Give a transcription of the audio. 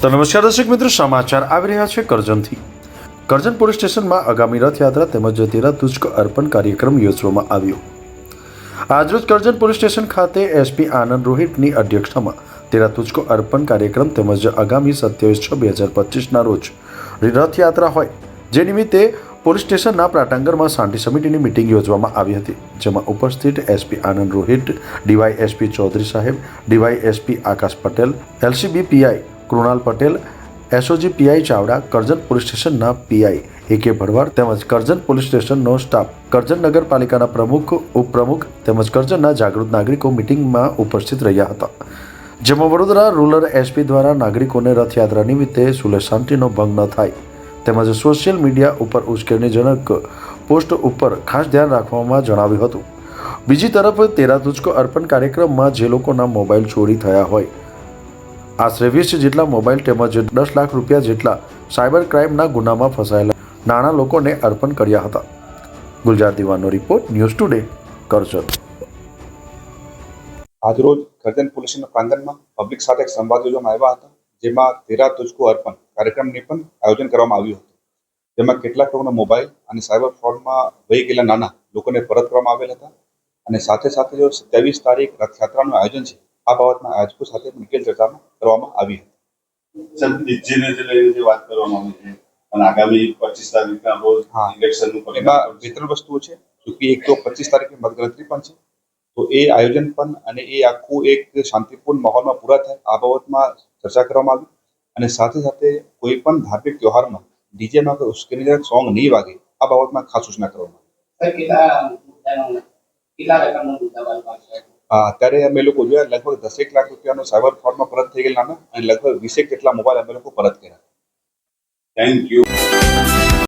તો નમસ્કાર દર્શક મિત્રો, સમાચાર આવી રહ્યા છે કરજણથી. કરજણ પોલીસ સ્ટેશનમાં આગામી રથયાત્રા તેમજ તેરા તુજકો અર્પણ કાર્યક્રમ યોજવામાં આવ્યો. આજરોજ કરજણ પોલીસ સ્ટેશન ખાતે એસપી આનંદ રોહિતની અધ્યક્ષતામાં તેરા તુચકો અર્પણ કાર્યક્રમ તેમજ આગામી સત્યાવીસ છ, બે હજાર પચીસના રોજ રથયાત્રા હોય. જે નિમિત્તે પોલીસ સ્ટેશનના પ્રાટાંગણમાં શાંતિ સમિતિની મિટિંગ યોજવામાં આવી હતી, જેમાં ઉપસ્થિત SP Anand Rohit, DY SP Chaudhary સાહેબ, DY SP Akash Patel, LCB PI Krunal Patel SOG PI Chavda, Karjan police સ્ટેશનના પીઆઈ એ કે ભરવાડ તેમજ કરજણ પોલીસ સ્ટેશનનો સ્ટાફ કરજણ નગરપાલિકાના પ્રમુખ, ઉપપ્રમુખ તેમજ કરજણના જાગૃત નાગરિકો મિટિંગમાં ઉપસ્થિત રહ્યા હતા. જેમાં વડોદરા રૂરલ એસપી દ્વારા નાગરિકોને રથયાત્રા નિમિત્તે સુલે શાંતિનો ભંગ ન થાય. તેમજ સોશિયલ મીડિયા ઉપર ઉશ્કેરણીજનક પોસ્ટ ઉપર ખાસ ધ્યાન રાખવામાં જણાવ્યું હતું. બીજી તરફ તેરા તુચકો અર્પણ કાર્યક્રમમાં જે લોકોના મોબાઈલ ચોરી થયા હોય આશરે વીસ જેટલા મોબાઈલ તેમજ દસ લાખ રૂપિયા જેટલા સાયબર ક્રાઇમના ગુનામાં ફસાયેલા નાણાં લોકોને અર્પણ કર્યા હતા. ગુલજાર દિવાનો રિપોર્ટ ન્યૂઝ ટુડે, કરજણ. આજરોજ કરજણ પોલીસના પ્રાંગણમાં પબ્લિક સાથે એક સંવાદ યોજવામાં આવ્યા હતા, જેમાં તેરા તુજકો અર્પણ કાર્યક્રમની પણ આયોજન કરવામાં આવ્યું હતું. જેમાં કેટલાક લોકોના મોબાઈલ અને સાયબર ફ્રોડમાં વહી ગયેલા નાના લોકોને પરત કરવામાં આવેલ હતા અને સાથે સાથે જો ત્રેવીસ તારીખ રથયાત્રાનું આયોજન છે. આ બાબતમાં આયોજકો સાથે ડિટેલ ચર્ચામાં કરવામાં આવી હતી. સર ડીજીને જે લઈને જે વાત કરવામાં આવી છે અને આગામી પચીસ તારીખના રોજ ઇલેક્શનનું પરિણામ બે ત્રણ વસ્તુઓ છે ચૂંકી એક તો પચીસ તારીખે મતગણતરી પણ છે તો એ આયોજન પણ અને એ આખું એક શાંતિપૂર્ણ માહોલમાં પૂરા થાય આ બાબતમાં ચર્ચા કરવામાં આવી. અને સાથે સાથે કોઈ પણ ધાર્મિક તહેવારમાં ડીજેમાં કોઈ ઉશ્કેરણીજનક સોંગ નહીં વાગે આ બાબતમાં ખાસ સૂચના કરવામાં આવી. કેટલા કેટલા રકમનો મુદ્દામાલ અત્યારે અમે લોકો જોયા, લગભગ દસેક લાખ રૂપિયાનો સાયબર ફ્રોડમાં પરત થઈ ગયેલા અને લગભગ વીસેક જેટલા મોબાઈલ અમે લોકો પરત કર્યા. Thank you